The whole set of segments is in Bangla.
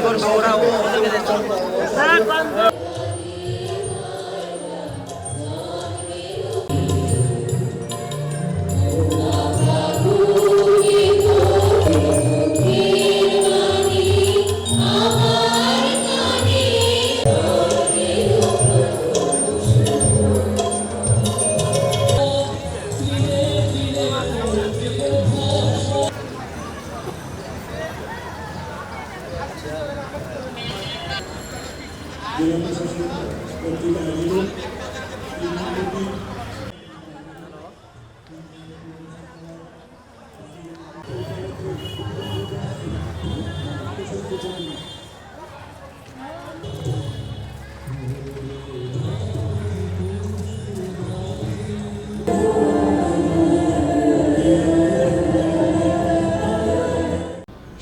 করবে ওরা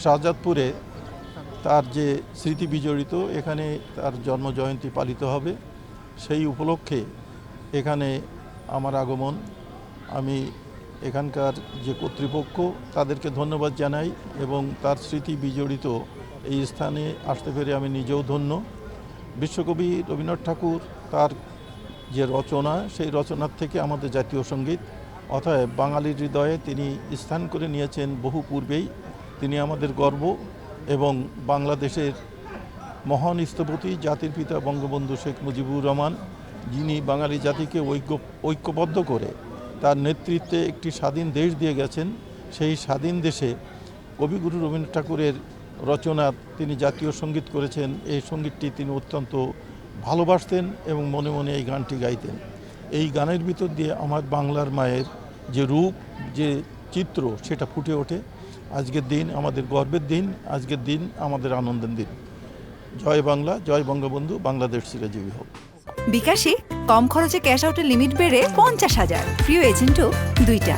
শাহজাদপুরে তার যে স্মৃতি বিজড়িত, এখানে তার জন্মজয়ন্তী পালিত হবে। সেই উপলক্ষে এখানে আমার আগমন। আমি এখানকার যে কর্তৃপক্ষ, তাদেরকে ধন্যবাদ জানাই এবং তার স্মৃতি বিজড়িত এই স্থানে আসতে পেরে আমি নিজেও ধন্য। বিশ্বকবি রবীন্দ্রনাথ ঠাকুর তার যে রচনা, সেই রচনার থেকে আমাদের জাতীয় সংগীত, অতএব বাঙালির হৃদয়ে তিনি স্থান করে নিয়েছেন বহু পূর্বেই। তিনি আমাদের গর্ব। এবং বাংলাদেশের মহান স্থপতি, জাতির পিতা বঙ্গবন্ধু শেখ মুজিবুর রহমান, যিনি বাঙালি জাতিকে ঐক্য, ঐক্যবদ্ধ করে তার নেতৃত্বে একটি স্বাধীন দেশ দিয়ে গেছেন, সেই স্বাধীন দেশে কবিগুরু রবীন্দ্র ঠাকুরের রচনা তিনি জাতীয় সংগীত করেছেন, এই সঙ্গীতটি তিনি অত্যন্ত ভালোবাসতেন এবং মনে মনে এই গানটি গাইতেন। এই গানের ভিতর দিয়ে আমার বাংলার মায়ের যে রূপ, যে চিত্র, সেটা ফুটে ওঠে। আজকের দিন আমাদের গর্বের দিন, আজকের দিন আমাদের আনন্দের দিন। জয় বাংলা, জয় বঙ্গবন্ধু, বাংলাদেশ চিরজীবী হোক। বিকাশে কম খরচে ক্যাশ আউটের লিমিট বেড়ে পঞ্চাশ হাজার। প্রিয় এজেন্টও দুইটা।